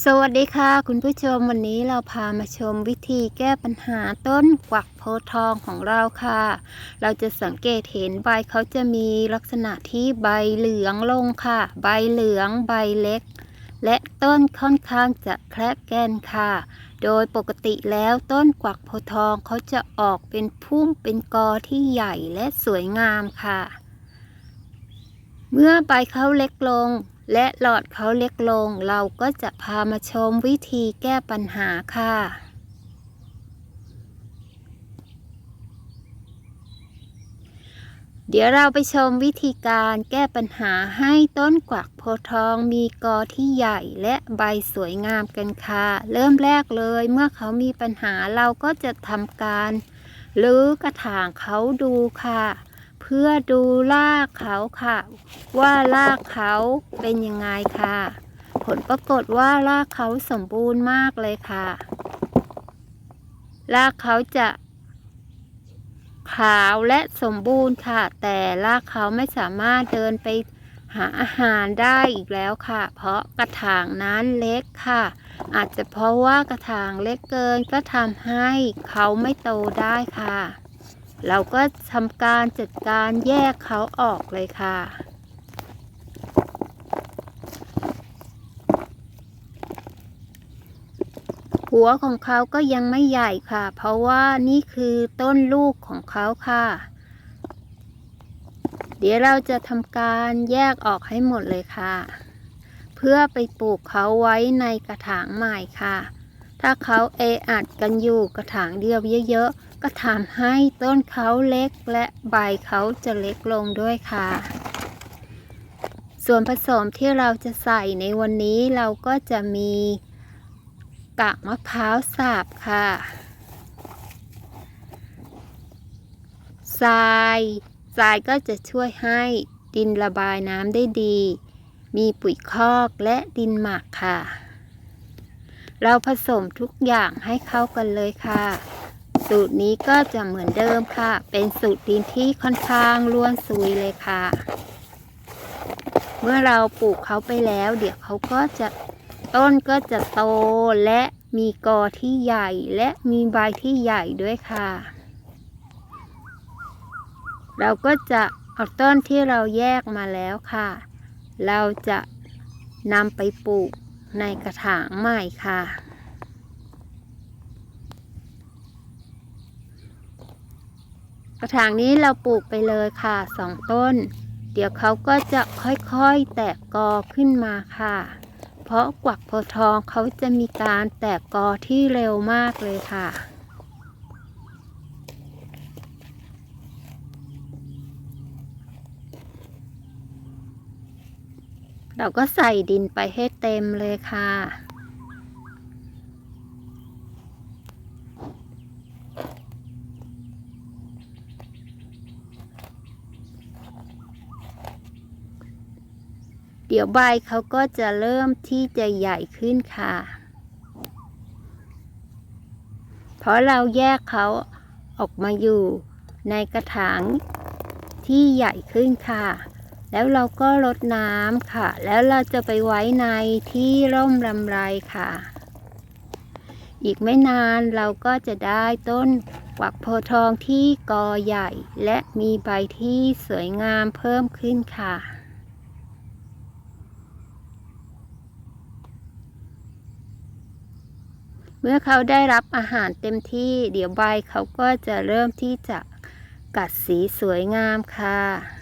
สวัสดีค่ะ คุณผู้ชมวันนี้เราพามาชมวิธีแก้ปัญหาต้นกวักโพทองของเราค่ะ เราจะสังเกตเห็นใบเขาจะมีลักษณะที่ใบเหลืองลงค่ะ ใบเหลืองใบเล็ก และต้นค่อนข้างจะแคระแกนค่ะ โดยปกติแล้วต้นกวักโพทองเขาจะออกเป็นพุ่มเป็นกอที่ใหญ่และสวยงามค่ะ เมื่อใบเขาเล็กลง และหลอดเขาเล็กลง เราก็จะพามาชมวิธีแก้ปัญหาค่ะ เดี๋ยวเราไปชมวิธีการแก้ปัญหาให้ต้นกวักโพทองมีกอที่ใหญ่และใบสวยงามกันค่ะ เริ่มแรกเลยเมื่อเขามีปัญหาเราก็จะทำการรื้อกระถางเขาดูค่ะ พื่อดูรากเขาค่ะ ว่ารากเขาเป็นยังไงค่ะ ผลปรากฏว่ารากเขาสมบูรณ์มากเลยค่ะ รากเขาจะ ขาวและสมบูรณ์ค่ะ แต่รากเขาไม่สามารถเดินไปหาอาหารได้อีกแล้วค่ะ เพราะกระถางนั้นเล็กค่ะ อาจจะเพราะว่ากระถางเล็กเกินก็ทำให้เขาไม่โตได้ค่ะ เราก็ทำการจัดการแยกเขาออกเลยค่ะ หัวของเขาก็ยังไม่ใหญ่ค่ะ เพราะว่านี่คือต้นลูกของเขาค่ะ เดี๋ยวเราจะทำการแยกออกให้หมดเลยค่ะ เพื่อไปปลูกเขาไว้ในกระถางใหม่ค่ะ ถ้าเขาเออัดกันอยู่กระถางเดียวเยอะๆ ก็ทำให้ต้นเขาเล็กและใบเขาจะเล็กลงด้วยค่ะ ส่วนผสมที่เราจะใส่ในวันนี้เราก็จะมีกากมะพร้าวสับค่ะทรายทรายก็จะช่วยให้ดินระบายน้ำได้ดี มีปุ๋ยคอกและดินหมักค่ะ เราผสมทุกอย่างให้เข้ากันเลยค่ะ สูตรนี้ก็จะเหมือนเดิมค่ะ เป็นสูตรดินที่ค่อนข้างล้วนซุยเลยค่ะ เมื่อเราปลูกเขาไปแล้ว เดี๋ยวเขาก็จะต้นก็จะโตและมีกอที่ใหญ่และมีใบที่ใหญ่ด้วยค่ะ เราก็จะเอาต้นที่เราแยกมาแล้วค่ะ เราจะนำไปปลูก ในกระถางใหม่ค่ะ กระถางนี้เราปลูกไปเลยค่ะสองต้น เดี๋ยวเขาก็จะค่อยๆแตกกอขึ้นมาค่ะ เพราะกวักโพทองเขาจะมีการแตกกอที่เร็วมากเลยค่ะ เราก็ใส่ดินไปให้เต็มเลยค่ะ เดี๋ยวใบเขาก็จะเริ่มที่จะใหญ่ขึ้นค่ะ เพราะเราแยกเขาออกมาอยู่ในกระถางที่ใหญ่ขึ้นค่ะ แล้วเราก็รดน้ำค่ะ แล้วเราจะไปไว้ในที่ร่มรำไรค่ะ อีกไม่นานเราก็จะได้ต้นกวักโพทองที่กอใหญ่ และมีใบที่สวยงามเพิ่มขึ้นค่ะเมื่อเขาได้รับอาหารเต็มที่เดี๋ยวใบเขาก็จะเริ่มที่จะกัดสีสวยงามค่ะ